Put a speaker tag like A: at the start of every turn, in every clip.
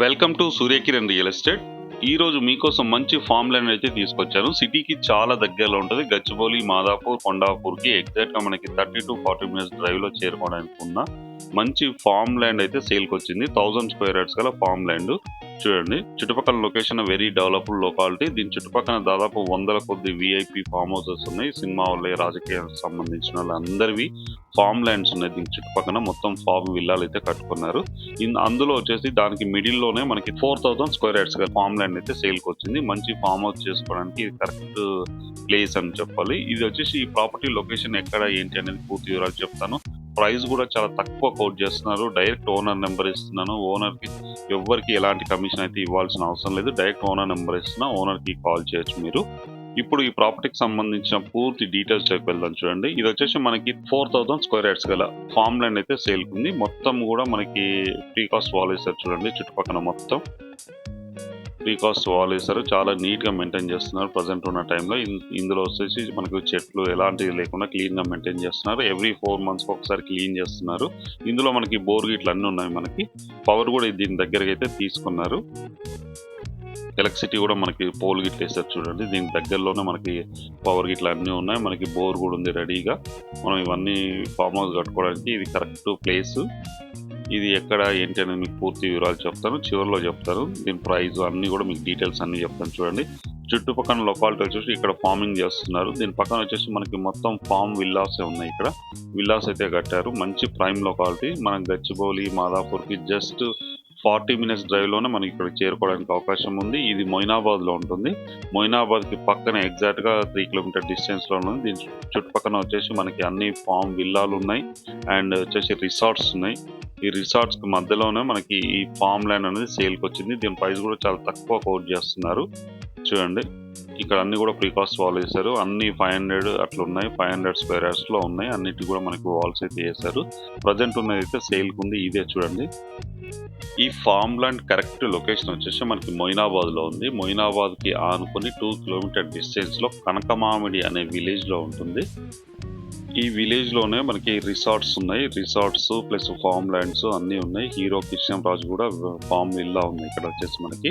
A: Welcome to Suryakiran real estate. ఈ రోజు మీకోసం మంచి ఫామ్ ల్యాండ్ అయితే తీసుకొచ్చాను సిటీకి చాలా దగ్గరలో ఉంటుంది. గచ్చిబౌలి మాదాపూర్ కొండాపూర్కి ఎగ్జాక్ట్గా మనకి థర్టీ టు ఫార్టీ మినిట్స్ డ్రైవ్లో చేరుకోవడానికి ఉన్న మంచి ఫామ్ ల్యాండ్ అయితే సేల్కి వచ్చింది థౌజండ్ స్క్వేర్ యార్డ్స్ గల ఫామ్ ల్యాండ్ చూడండి. చుట్టుపక్కల లొకేషన్ వెరీ డెవలప్డ్ లొకాలిటీ దీని చుట్టుపక్కల దాదాపు వందల కొద్ది విఐపి ఫామ్ హౌసెస్ ఉన్నాయి. సినిమా వాళ్ళే రాజకీయాలకు సంబంధించిన వాళ్ళందరివి ఫామ్ ల్యాండ్స్ ఉన్నాయి. దీని చుట్టుపక్కల మొత్తం ఫామ్ విల్లాలు అయితే కట్టుకున్నారు. అందులో వచ్చేసి దానికి మిడిల్లోనే మనకి four thousand square yards farm land అయితే సేల్ వచ్చింది. మంచి ఫామ్ హౌస్ చేసుకోవడానికి ఇది కరెక్ట్ ప్లేస్ అని చెప్పాలి. ఇది వచ్చేసి ఈ ప్రాపర్టీ లొకేషన్ ఎక్కడ ఏంటి అనేది పూర్తి వివరాలు చెప్తాను. ప్రైస్ కూడా చాలా తక్కువ కోట్ చేస్తున్నారు. డైరెక్ట్ ఓనర్ నెంబర్ ఇస్తున్నాను. ఓనర్కి ఎవ్వరికి ఎలాంటి కమిషన్ అయితే ఇవ్వాల్సిన అవసరం లేదు. డైరెక్ట్ ఓనర్ నెంబర్ ఇస్తున్నా ఓనర్కి కాల్ చేయొచ్చు మీరు. ఇప్పుడు ఈ ప్రాపర్టీకి సంబంధించిన పూర్తి డీటెయిల్స్ చెప్పి వెళ్దాం చూడండి. ఇది వచ్చేసి మనకి ఫోర్ థౌసండ్ స్క్వేర్ యార్డ్స్ గల ఫామ్ ల్యాండ్ అయితే సేల్ ఉంది. మొత్తం కూడా మనకి ఫ్రీ కాస్ట్ వాల్ వేస్తారు చూడండి. చుట్టుపక్కల మొత్తం. ఫ్రీ కాస్ట్ వాల్ వేస్తారు చాలా నీట్గా మెయింటైన్ చేస్తున్నారు ప్రజెంట్ ఉన్న టైంలో. ఇందులో వచ్చేసి మనకు చెట్లు ఎలాంటివి లేకుండా క్లీన్గా మెయింటైన్ చేస్తున్నారు. ఎవ్రీ ఫోర్ మంత్స్ ఒకసారి క్లీన్ చేస్తున్నారు. ఇందులో మనకి బోర్ గిట్లు అన్నీ ఉన్నాయి మనకి. పవర్ కూడా దీని దగ్గరకి అయితే తీసుకున్నారు. ఎలక్ట్రిసిటీ కూడా మనకి పోల్ గిట్లు వేస్తారు చూడండి. దీని దగ్గరలోనే మనకి పవర్ గిట్లు అన్నీ ఉన్నాయి. మనకి బోర్ కూడా ఉంది రెడీగా. మనం ఇవన్నీ ఫామ్ హౌస్ కట్టుకోవడానికి ఇది కరెక్ట్ ప్లేస్. ఇది ఎక్కడ ఏంటి అనేది మీకు పూర్తి వివరాలు చెప్తాను. చివరిలో చెప్తాను. దీని ప్రైస్ అన్ని కూడా మీకు డీటెయిల్స్ అన్ని చెప్తాను చూడండి. చుట్టుపక్కల లొకాలిటీ వచ్చేసి ఇక్కడ ఫార్మింగ్ చేస్తున్నారు. దీని పక్కన వచ్చేసి మనకి మొత్తం ఫామ్ విల్లాసే ఉన్నాయి ఇక్కడ. విల్లాస్ అయితే కట్టారు. మంచి ప్రైమ్ లొకాలిటీ మనకి గచ్చిబౌలి మాదాపూర్కి జస్ట్ ఫార్టీ మినిట్స్ డ్రైవ్లోనే మనకి ఇక్కడ చేరుకోవడానికి అవకాశం ఉంది. ఇది మొయినాబాద్లో ఉంటుంది. మొయినాబాద్కి పక్కన ఎగ్జాక్ట్గా త్రీ కిలోమీటర్ డిస్టెన్స్లో ఉంది. దీని చుట్టుపక్కన వచ్చేసి మనకి అన్ని ఫామ్ విల్లాలు ఉన్నాయి. అండ్ వచ్చేసి రిసార్ట్స్ ఉన్నాయి. ఈ రిసార్ట్స్కి మధ్యలోనే మనకి ఈ ఫామ్ ల్యాండ్ అనేది సేల్కి వచ్చింది. దీని ప్రైస్ కూడా చాలా తక్కువ కోట్ చేస్తున్నారు. చూడండి. ఇక్కడ అన్ని కూడా ప్రీకాస్ట్ వాల్ వేశారు అన్ని ఫైవ్ హండ్రెడ్ అట్లా ఉన్నాయి. ఫైవ్ హండ్రెడ్ స్క్వేర్ యార్డ్స్లో ఉన్నాయి. అన్నిటి కూడా మనకి వాల్స్ అయితే వేశారు. ప్రజెంట్ ఉన్నది అయితే సేల్ ఉంది ఇదే చూడండి. ఈ ఫామ్ ల్యాండ్ కరెక్ట్ లొకేషన్ వచ్చేసి మనకి మొయినాబాద్లో ఉంది. మొయినాబాద్కి ఆనుకొని టూ కిలోమీటర్ డిస్టెన్స్లో కనకమామిడి అనే విలేజ్లో ఉంటుంది. ఈ విలేజ్లోనే మనకి రిసార్ట్స్ ఉన్నాయి. రిసార్ట్స్ ప్లస్ ఫామ్ ల్యాండ్స్ అన్నీ ఉన్నాయి. హీరో కిషన్ రాజు కూడా ఫామ్ విల్లా ఉంది ఇక్కడ వచ్చేసి మనకి.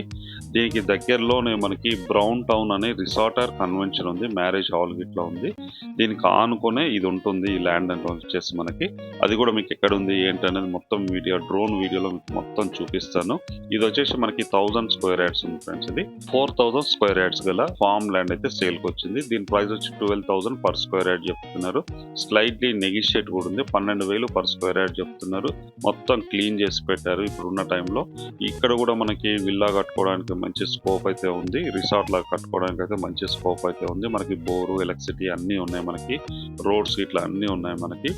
A: దీనికి దగ్గరలోనే మనకి బ్రౌన్ టౌన్ అనే రిసార్టర్ కన్వెన్షన్ ఉంది. మ్యారేజ్ హాల్ గిట్లా ఉంది. దీనికి ఆనుకునే ఇది ఉంటుంది ఈ ల్యాండ్ అంటే వచ్చేసి మనకి. అది కూడా మీకు ఎక్కడ ఉంది ఏంటి అనేది మొత్తం వీడియో డ్రోన్ వీడియోలో మీకు మొత్తం చూపిస్తాను. ఇది వచ్చేసి మనకి థౌజండ్ స్క్వేర్ యార్డ్స్ ఉంది ఫ్రెండ్స్ ఇది. ఫోర్ థౌజండ్ స్క్వేర్ యార్డ్స్ గల ఫామ్ ల్యాండ్ అయితే సేల్కి వచ్చింది. దీని ప్రైస్ వచ్చి twelve thousand per square yard చెప్తున్నారు. స్లైట్లీ నెగిషియేట్ కూడా ఉంది. పన్నెండు వేలు పర్ స్క్వేర్ యార్డ్ చెప్తున్నారు. మొత్తం క్లీన్ చేసి పెట్టారు ఇప్పుడున్న టైంలో. ఇక్కడ కూడా మనకి విల్లా కట్టుకోవడానికి మంచి స్కోప్ అయితే ఉంది. రిసార్ట్ లాగా కట్టుకోవడానికి అయితే మంచి స్కోప్ అయితే ఉంది. మనకి బోరు ఎలక్ట్రిసిటీ అన్నీ ఉన్నాయి మనకి. రోడ్స్ ఇట్లా అన్నీ ఉన్నాయి మనకి.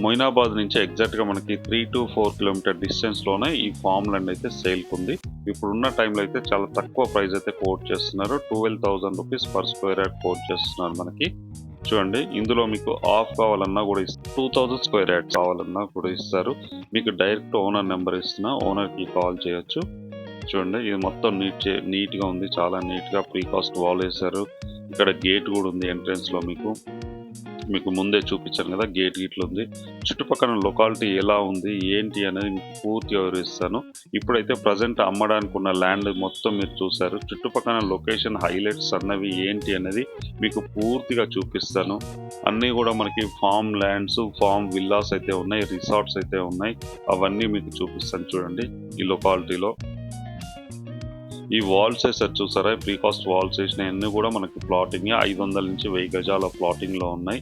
A: మొయినాబాద్ నుంచి ఎగ్జాక్ట్గా మనకి త్రీ టు ఫోర్ కిలోమీటర్ డిస్టెన్స్లోనే ఈ ఫామ్ ల్యాండ్ అయితే సేల్ ఉంది ఇప్పుడున్న టైంలో అయితే చాలా తక్కువ ప్రైస్ అయితే కోట్ చేస్తున్నారు. Twelve thousand rupees per square yard quote చేస్తున్నారు మనకి. చూడండి ఇందులో మీకు ఆఫ్ కావాలన్నా కూడా ఇస్తారు టూ థౌసండ్ స్క్వేర్ యార్డ్ కావాలన్నా కూడా ఇస్తారు. మీకు డైరెక్ట్ ఓనర్ నెంబర్ ఇస్తున్నా ఓనర్కి కాల్ చేయొచ్చు. చూడండి ఇది మొత్తం నీట్ నీట్గా ఉంది. చాలా నీట్గా ప్రీ కాస్ట్ వాల్ వేశారు. ఇక్కడ గేట్ కూడా ఉంది ఎంట్రన్స్లో మీకు. మీకు ముందే చూపించాను కదా గేట్ గిట్లు ఉంది. చుట్టుపక్కల లొకాలిటీ ఎలా ఉంది ఏంటి అనేది మీకు పూర్తిగా వివరిస్తాను. ఇప్పుడైతే ప్రజెంట్ అమ్మడానికి ఉన్న ల్యాండ్ మొత్తం మీరు చూసారు చుట్టుపక్కల లొకేషన్ హైలైట్స్ అన్నవి ఏంటి అనేది మీకు పూర్తిగా చూపిస్తాను. అన్నీ కూడా మనకి ఫామ్ ల్యాండ్స్ ఫామ్ విల్లాస్ అయితే ఉన్నాయి రిసార్ట్స్ అయితే ఉన్నాయి. అవన్నీ మీకు చూపిస్తాను చూడండి ఈ లొకాలిటీలో ఈ వాల్స్ వేసారు చూసారా? ప్రీకాస్ట్ వాల్స్ వేసినవన్నీ కూడా మనకి ప్లాటింగ్ ఐదు వందల నుంచి వెయ్యి గజాల ప్లాటింగ్లో ఉన్నాయి.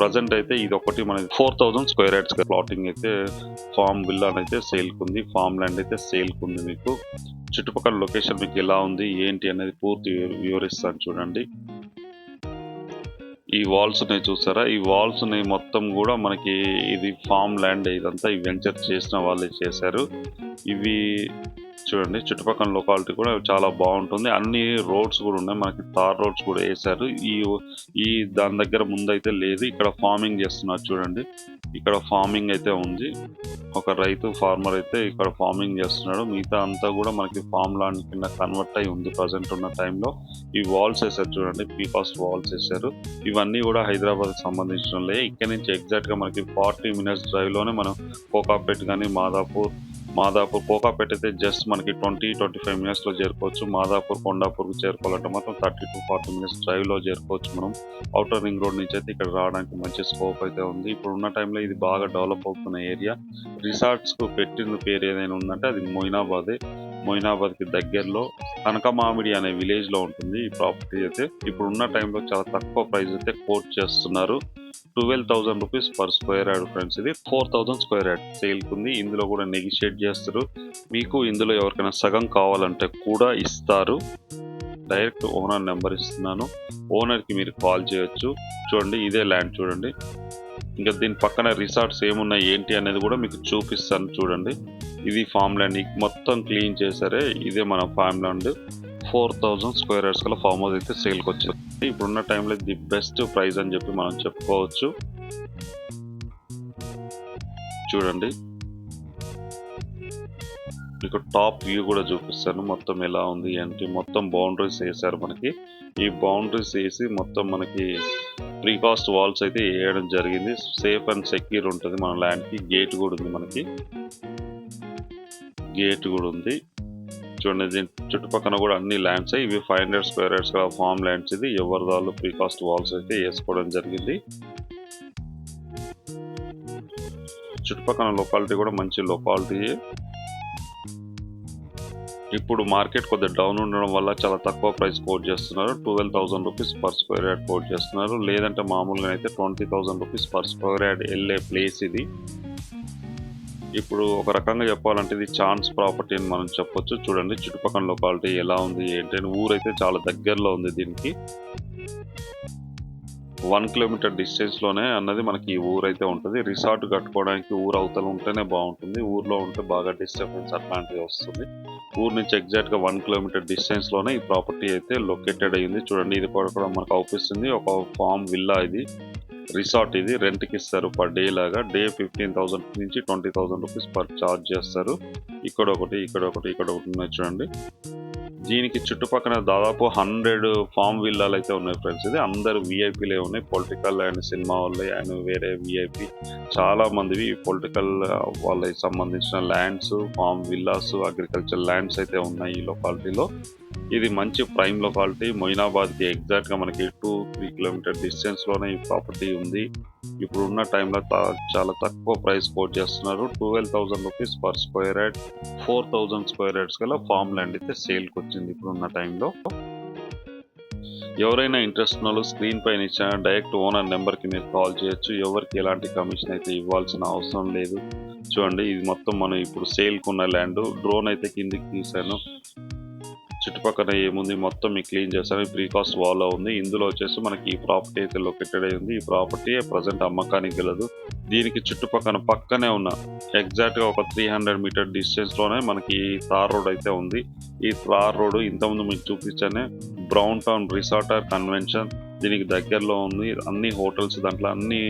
A: ప్రజెంట్ అయితే ఇది ఒకటి మనకి four thousand square yards plotting అయితే ఫామ్ విల్లా అయితే సేల్ ఉంది ఫామ్ ల్యాండ్ అయితే సేల్ ఉంది మీకు. చుట్టుపక్కల లొకేషన్ మీకు ఎలా ఉంది ఏంటి అనేది పూర్తి వివరిస్తాను చూడండి. ఈ వాల్స్ ఉన్నాయి చూసారా? ఈ వాల్స్ ఉన్నాయి మొత్తం కూడా మనకి ఇది ఫామ్ ల్యాండ్ ఇదంతా ఈ వెంచర్ చేసిన వాళ్ళే చేశారు. ఇవి చూడండి. చుట్టుపక్కల లొకాలిటీ కూడా చాలా బాగుంటుంది. అన్ని రోడ్స్ కూడా ఉన్నాయి. మనకి తార్ రోడ్స్ కూడా వేశారు. ఈ ఈ దాని దగ్గర ముందైతే లేదు. ఇక్కడ ఫార్మింగ్ చేస్తున్నారు చూడండి. ఇక్కడ ఫార్మింగ్ అయితే ఉంది. ఒక రైతు ఫార్మర్ అయితే ఇక్కడ ఫార్మింగ్ చేస్తున్నాడు. మిగతా అంతా కూడా మనకి ఫామ్ ల్యాండ్ కింద కన్వర్ట్ అయి ఉంది ప్రజెంట్ ఉన్న టైంలో ఈ వాల్స్ వేసారు చూడండి. పీకాస్ట్ వాల్స్ వేసారు ఇవన్నీ కూడా హైదరాబాద్ సంబంధించిన ఇక్కడ నుంచి ఎగ్జాక్ట్గా మనకి ఫార్టీ మినిట్స్ డ్రైవ్లోనే మనం కోకాపేట్ కానీ మాదాపూర్ మాదాపూర్ కోకాపేట అయితే జస్ట్ మనకి ట్వంటీ ట్వంటీ ఫైవ్ మినిట్స్లో చేరుకోవచ్చు. మాదాపూర్ కొండాపూర్కి చేరుకోవాలంటే మాత్రం థర్టీ టు ఫార్టీ మినిట్స్ డ్రైవ్లో చేరుకోవచ్చు మనం. అవుటర్ రింగ్ రోడ్ నుంచి అయితే ఇక్కడ రావడానికి మంచి స్కోప్ అయితే ఉంది. ఇప్పుడు ఉన్న టైంలో ఇది బాగా డెవలప్ అవుతున్న ఏరియా రిసార్ట్స్కు పెట్టిన పేరు ఏదైనా ఉందంటే అది మొయినాబాదే. మొయినాబాద్కి దగ్గరలో కనకమామిడి అనే విలేజ్లో ఉంటుంది ఈ ప్రాపర్టీ అయితే. ఇప్పుడు ఉన్న టైంలో చాలా తక్కువ ప్రైస్ అయితే కోట్ చేస్తున్నారు. Twelve thousand rupees per square yard friends ఇది. ఫోర్ థౌసండ్ స్క్వేర్ యార్డ్ సేల్కి ఉంది ఇందులో కూడా నెగిషియేట్ చేస్తారు. మీకు ఇందులో ఎవరికైనా సగం కావాలంటే కూడా ఇస్తారు. డైరెక్ట్ ఓనర్ నెంబర్ ఇస్తున్నాను. ఓనర్కి మీరు కాల్ చేయొచ్చు. చూడండి ఇదే ల్యాండ్ చూడండి. ఇంకా దీని పక్కన రిసార్ట్స్ ఏమున్నాయి ఏంటి అనేది కూడా మీకు చూపిస్తాను చూడండి. ఇది ఫామ్ ల్యాండ్ మొత్తం క్లీన్ చేశారే ఇదే మన farm land. Four thousand square yards గల ఫామ్ హౌస్ అయితే సేల్కి వచ్చింది. ఇప్పుడున్న టైంలో ది బెస్ట్ ప్రైస్ అని చెప్పి మనం చెప్పుకోవచ్చు. చూడండి. మీకు టాప్ వ్యూ కూడా చూపిస్తాను మొత్తం ఎలా ఉంది ఏంటి మొత్తం బౌండరీస్ వేసారు మనకి. ఈ బౌండరీస్ వేసి మొత్తం మనకి ప్రీ కాస్ట్ వాల్స్ అయితే వేయడం జరిగింది. సేఫ్ అండ్ సెక్యూర్ ఉంటుంది మన ల్యాండ్కి గేట్ కూడా ఉంది మనకి. గేట్ కూడా ఉంది. చూడండి దీని చుట్టుపక్కల కూడా అన్ని ల్యాండ్స్ ఇవి five hundred square yards farm lands ఇది. ఎవరి దాళ్ళు ప్రీ కాస్ట్ వాల్స్ అయితే వేసుకోవడం జరిగింది. చుట్టుపక్కల లొకాలిటీ కూడా మంచి లొకాలిటీ ఇప్పుడు మార్కెట్ కొద్దిగా డౌన్ ఉండడం వల్ల చాలా తక్కువ ప్రైస్ కోట్ చేస్తున్నారు. Twelve thousand rupees per square yard quote చేస్తున్నారు. లేదంటే మామూలుగా అయితే twenty thousand rupees per square yard వెళ్ళే ప్లేస్ ఇది. ఇప్పుడు ఒక రకంగా చెప్పాలంటే ఇది ఛాన్స్ ప్రాపర్టీ అని మనం చెప్పొచ్చు. చూడండి చుట్టుపక్కల లొకాలిటీ ఎలా ఉంది ఏంటి అని ఊరైతే చాలా దగ్గరలో ఉంది దీనికి. వన్ కిలోమీటర్ డిస్టెన్స్లోనే అన్నది మనకి ఈ ఊరైతే ఉంటుంది. రిసార్ట్ కట్టుకోవడానికి ఊరు అవతల ఉంటేనే బాగుంటుంది. ఊర్లో ఉంటే బాగా డిస్టర్బెన్స్ అట్లాంటివి వస్తుంది. ఊరు నుంచి ఎగ్జాక్ట్గా వన్ కిలోమీటర్ డిస్టెన్స్లోనే ఈ ప్రాపర్టీ అయితే లొకేటెడ్ అయ్యింది. చూడండి ఇది కూడా మనకు అవుపిస్తుంది ఒక ఫామ్ విల్లా ఇది. రిసార్ట్ ఇది. రెంట్కి ఇస్తారు పర్ డే లాగా. డే ఫిఫ్టీన్ థౌసండ్ నుంచి twenty thousand rupees per charge చేస్తారు. ఇక్కడ ఒకటి ఇక్కడ ఒకటి ఇక్కడ ఒకటి ఉన్నాయి చూడండి. దీనికి చుట్టుపక్కల దాదాపు హండ్రెడ్ ఫామ్ విల్లాలు అయితే ఉన్నాయి ఫ్రెండ్స్ ఇది అందరు విఐపీలే ఉన్నాయి. పొలిటికల్ అండ్ సినిమా వాళ్ళే అండ్ వేరే విఐపి చాలా మందివి పొలిటికల్ వాళ్ళకి సంబంధించిన lands farm villas agriculture lands అయితే ఉన్నాయి ఈ లొకాలిటీలో ఇది మంచి ప్రైమ్ లొకాలిటీ మొయినాబాద్కి ఎగ్జాక్ట్గా మనకి టూ త్రీ కిలోమీటర్ డిస్టెన్స్లోనే ఈ ప్రాపర్టీ ఉంది. ఇప్పుడు ఉన్న టైంలో చాలా తక్కువ ప్రైస్ కోట్ చేస్తున్నారు. Twelve thousand rupees per square yard four thousand square yards గల ఫామ్ ల్యాండ్ అయితే సేల్కి వచ్చింది ఇప్పుడు ఉన్న టైంలో ఎవరైనా ఇంట్రెస్ట్ ఉన్న వాళ్ళు స్క్రీన్ పైన ఇచ్చిన డైరెక్ట్ ఓనర్ నెంబర్కి మీరు కాల్ చేయొచ్చు. ఎవరికి ఎలాంటి కమిషన్ అయితే ఇవ్వాల్సిన అవసరం లేదు. చూడండి ఇది మొత్తం మనం ఇప్పుడు సేల్కున్న ల్యాండ్ డ్రోన్ అయితే కిందికి తీసాను చుట్టుపక్కల ఏముంది? మొత్తం మీకు క్లీన్ చేస్తాను. ప్రీ కాస్ట్ వాల్ ఉంది. ఇందులో వచ్చేసి మనకి ఈ ప్రాపర్టీ అయితే లొకేటెడ్ అయి ఉంది ఈ ప్రాపర్టీ ప్రజెంట్ అమ్మకానికి వెళ్ళదు. దీనికి చుట్టుపక్కన పక్కనే ఉన్న ఎగ్జాక్ట్గా ఒక త్రీ హండ్రెడ్ మీటర్ డిస్టెన్స్లోనే మనకి ఈ తార్ రోడ్ అయితే ఉంది. ఈ తార్ రోడ్ ఇంతకుముందు మీకు చూపించానే brown town resort or convention దీనికి దగ్గరలో ఉంది. అన్ని హోటల్స్ దాంట్లో అన్ని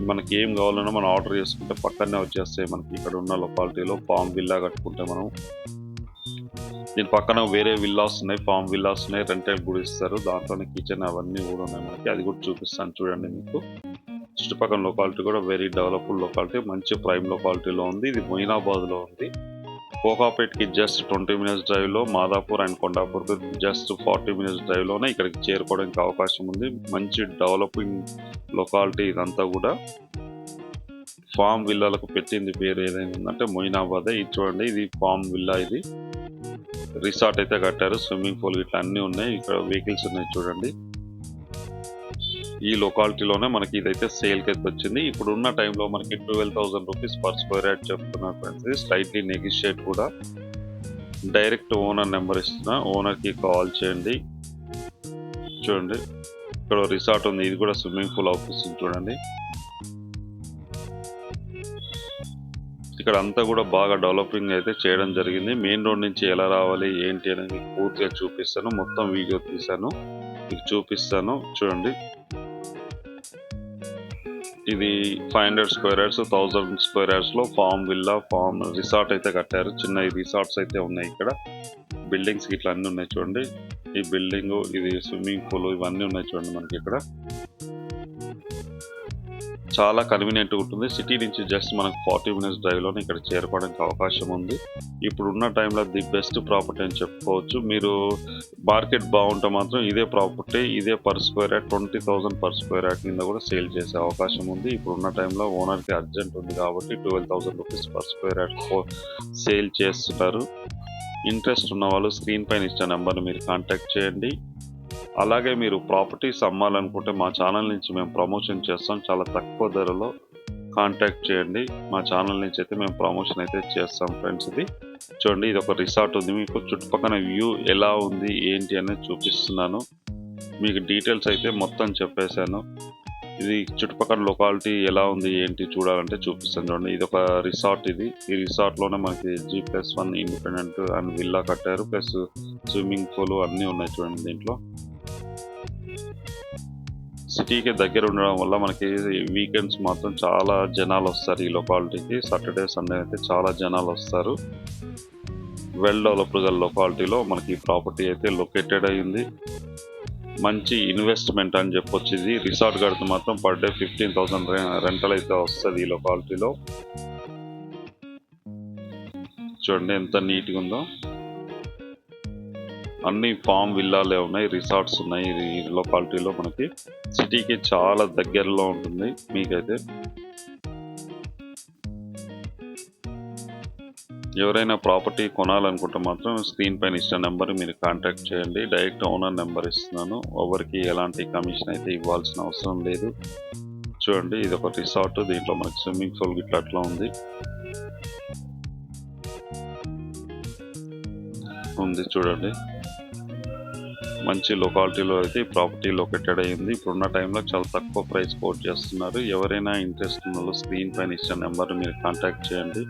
A: మనకి ఏం కావాలన్నా మనం ఆర్డర్ చేసుకుంటే పక్కనే వచ్చేస్తాయి మనకి. ఇక్కడ ఉన్న లొకాలిటీలో పామ్ విల్లా కట్టుకుంటే మనం దీని పక్కన వేరే విల్లాస్ ఉన్నాయి ఫామ్ విల్లాస్ ఉన్నాయి రెంటల్ కూడా ఇస్తారు. దాంట్లోనే కిచెన్ అవన్నీ కూడా ఉన్నాయి మనకి. అది కూడా చూపిస్తాను చూడండి మీకు. చుట్టుపక్కల లొకాలిటీ కూడా వెరీ డెవలప్డ్ లొకాలిటీ మంచి ప్రైమ్ లొకాలిటీలో ఉంది. ఇది మొయినాబాద్లో ఉంది. కోకాపేట్కి జస్ట్ ట్వంటీ మినిట్స్ డ్రైవ్లో మాదాపూర్ అండ్ కొండాపూర్కి జస్ట్ ఫార్టీ మినిట్స్ డ్రైవ్లోనే ఇక్కడికి చేరుకోవడానికి అవకాశం ఉంది. మంచి డెవలపింగ్ లొకాలిటీ ఇదంతా కూడా. ఫామ్ విల్లాలకు పెట్టింది పేరు ఏదైనా ఉందంటే మొయినాబాదే. ఇది చూడండి ఇది ఫామ్ విల్లా ఇది. రిసార్ట్ అయితే కట్టారు స్విమ్మింగ్ పూల్ ఇట్లా అన్నీ ఉన్నాయి ఇక్కడ వెహికల్స్ ఉన్నాయి చూడండి. ఈ లొకాలిటీలోనే మనకి ఇదైతే సేల్కి అయితే వచ్చింది. ఇప్పుడు ఉన్న టైంలో మనకి twelve thousand rupees per square yard చెప్తున్నారు ఫ్రెండ్స్. స్లైట్లీ నెగిషియేట్ కూడా. డైరెక్ట్ ఓనర్ నెంబర్ ఇస్తున్నా ఓనర్కి కాల్ చేయండి. చూడండి ఇక్కడ రిసార్ట్ ఉంది ఇది కూడా స్విమ్మింగ్ పూల్ ఆఫీస్ చూడండి. ఇక్కడ అంతా కూడా బాగా డెవలపింగ్ అయితే చేయడం జరిగింది. మెయిన్ రోడ్ నుంచి ఎలా రావాలి ఏంటి అనేది పూర్తిగా చూపిస్తాను. మొత్తం వీడియో తీశాను. మీకు చూపిస్తాను. చూడండి. ఇది five hundred square yards thousand square యార్డ్స్లో farm villa farm resort అయితే కట్టారు. చిన్న రిసార్ట్స్ అయితే ఉన్నాయి ఇక్కడ. బిల్డింగ్స్ ఇట్లా అన్ని ఉన్నాయి చూడండి. ఈ బిల్డింగ్ ఇది స్విమ్మింగ్ పూల్ ఇవన్నీ ఉన్నాయి చూడండి మనకి ఇక్కడ. చాలా కన్వీనియంట్ ఉంటుంది. సిటీ నుంచి జస్ట్ మనకు ఫార్టీ మినిట్స్ డ్రైవ్లోనే ఇక్కడ చేరుకోవడానికి అవకాశం ఉంది. ఇప్పుడు ఉన్న టైంలో ది బెస్ట్ ప్రాపర్టీ అని చెప్పుకోవచ్చు. మీరు మార్కెట్ బాగుంటే మాత్రం ఇదే ప్రాపర్టీ ఇదే per square yard twenty thousand per square yard కింద కూడా సేల్ చేసే అవకాశం ఉంది. ఇప్పుడు ఉన్న టైంలో ఓనర్కి అర్జెంట్ ఉంది కాబట్టి twelve thousand rupees per square yard sale చేస్తున్నారు. ఇంట్రెస్ట్ ఉన్న వాళ్ళు స్క్రీన్ పైన ఇచ్చిన నెంబర్ని మీరు కాంటాక్ట్ చేయండి. అలాగే మీరు ప్రాపర్టీస్ అమ్మాలనుకుంటే మా ఛానల్ నుంచి మేము ప్రమోషన్ చేస్తాం. చాలా తక్కువ ధరలో కాంటాక్ట్ చేయండి. మా ఛానల్ నుంచి అయితే మేము ప్రమోషన్ అయితే చేస్తాం ఫ్రెండ్స్ ఇది. చూడండి ఇది ఒక రిసార్ట్ ఉంది. మీకు చుట్టుపక్కల వ్యూ ఎలా ఉంది ఏంటి అనేది చూపిస్తున్నాను. మీకు డీటెయిల్స్ అయితే మొత్తం చెప్పేశాను. ఇది చుట్టుపక్కల లొకాలిటీ ఎలా ఉంది ఏంటి చూడాలంటే చూపిస్తాను చూడండి. ఇది ఒక రిసార్ట్ ఇది. ఈ రిసార్ట్లోనే మనకి G plus one independent and villa కట్టారు. ప్లస్ స్విమ్మింగ్ పూల్ అన్నీ ఉన్నాయి చూడండి దీంట్లో. సిటీకి దగ్గర ఉండడం వల్ల మనకి వీకెండ్స్ మాత్రం చాలా జనాలు వస్తారు ఈ లొకాలిటీకి సాటర్డే సండే అయితే చాలా జనాలు వస్తారు. వెల్ డెవలప్డ్ గల లొకాలిటీలో మనకి ఈ ప్రాపర్టీ అయితే లొకేటెడ్ అయింది. మంచి ఇన్వెస్ట్మెంట్ అని చెప్పొచ్చు ఇది రిసార్ట్ కడితే మాత్రం per day fifteen thousand rental అయితే వస్తుంది ఈ లొకాలిటీలో చూడండి ఎంత నీట్గా ఉందో. అన్ని ఫామ్ విల్లాలే ఉన్నాయి రిసార్ట్స్ ఉన్నాయి. ఈ లొకాలిటీలో మనకి సిటీకి చాలా దగ్గరలో ఉంటుంది మీకైతే. ఎవరైనా ప్రాపర్టీ కొనాలనుకుంటే మాత్రం స్క్రీన్ పైన ఇచ్చిన నెంబర్ మీరు కాంటాక్ట్ చేయండి. డైరెక్ట్ ఓనర్ నెంబర్ ఇస్తున్నాను. ఎవరికి ఎలాంటి కమిషన్ అయితే ఇవ్వాల్సిన అవసరం లేదు. చూడండి ఇది ఒక రిసార్ట్. దీంట్లో మనకి స్విమ్మింగ్ పూల్ గిట్లా అట్లా ఉంది. ఉంది చూడండి. మంచి లొకాలిటీలో అయితే ఈ ప్రాపర్టీ లొకేటెడ్ అయ్యింది. ఇప్పుడున్న టైంలో చాలా తక్కువ ప్రైస్ కోట్ చేస్తున్నారు. ఎవరైనా ఇంట్రెస్ట్ ఉన్న స్క్రీన్ పైన ఇచ్చిన నెంబర్ మీరు కాంటాక్ట్ చేయండి.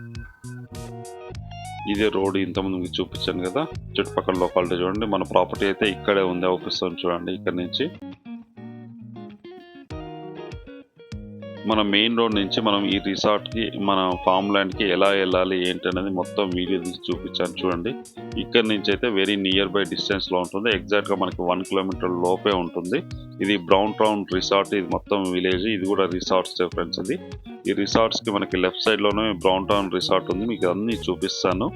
A: ఇదే రోడ్ ఇంతకుముందు మీకు చూపించాను కదా. చుట్టుపక్కల లొకాలిటీ చూడండి. మన ప్రాపర్టీ అయితే ఇక్కడే ఉంది. ఆఫీస్ చూడండి. ఇక్కడ నుంచి మన మెయిన్ రోడ్ నుంచి మనం ఈ రిసార్ట్కి మన ఫామ్ ల్యాండ్కి ఎలా వెళ్ళాలి ఏంటి అనేది మొత్తం వీడియో తీసి చూపించాను చూడండి. ఇక్కడ నుంచి అయితే వెరీ నియర్ బై డిస్టెన్స్లో ఉంటుంది. ఎగ్జాక్ట్గా మనకి వన్ కిలోమీటర్ లోపే ఉంటుంది. ఇది బ్రౌన్ టౌన్ రిసార్ట్ ఇది మొత్తం విలేజ్ ఇది కూడా రిసార్ట్స్ ఫ్రెండ్స్ ఇది. ఈ రిసార్ట్స్కి మనకి లెఫ్ట్ సైడ్లోనే బ్రౌన్ టౌన్ రిసార్ట్ ఉంది. మీకు అన్నీ చూపిస్తాను.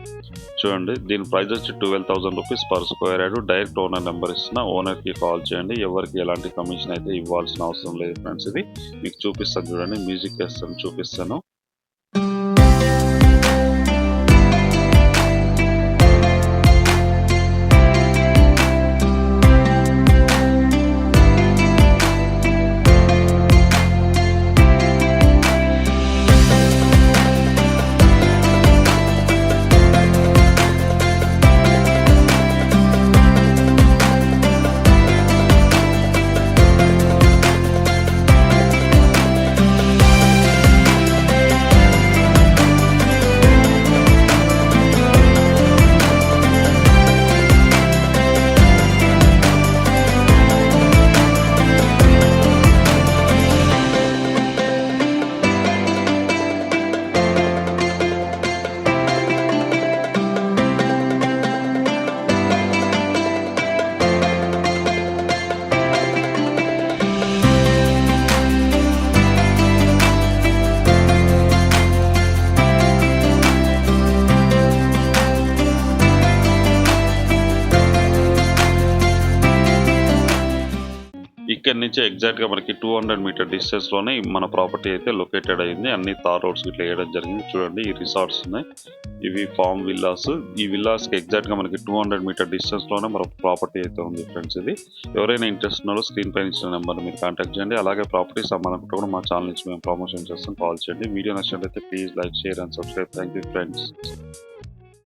A: చూడండి దీని ప్రైస్ వచ్చి twelve thousand rupees per square yard direct owner number ఇస్తున్నా ఓనర్కి కాల్ చేయండి. ఎవరికి ఎలాంటి కమిషన్ అయితే ఇవ్వాల్సిన అవసరం లేదు ఫ్రెండ్స్ ఇది మీకు చూపిస్తాను చూడండి. మ్యూజిక్ వేస్తాను చూపిస్తాను. ఇక్కడి నుంచి ఎగ్జాక్ట్గా మనకి టూ హండ్రెడ్ మీటర్ డిస్టెన్స్లోనే మన ప్రాపర్టీ అయితే లొకేటెడ్ అయింది. అన్ని తార్ రోడ్స్ ఇట్లా వేయడం జరిగింది. చూడండి ఈ రిసార్ట్స్ ఉన్నాయి. ఇవి ఫామ్ విల్లాస్ ఈ విల్లాస్కి ఎగ్జాక్ట్గా మనకి టూ హండ్రెడ్ మీటర్ డిస్టెన్స్లోనే మన ప్రాపర్టీ అయితే ఉంది ఫ్రెండ్స్ ఇది ఎవరైనా ఇంట్రెస్ట్ ఉన్నారో స్క్రీన్ పైన ఇచ్చిన నెంబర్ మీరు కాంటాక్ట్ చేయండి. అలాగే ప్రాపర్టీస్ అమ్మాలనుకుంటే కూడా మా ఛానల్ నుంచి మేము ప్రమోషన్ చేస్తాం. కాల్ చేయండి. వీడియో నచ్చినట్లయితే please like share and subscribe thank you friends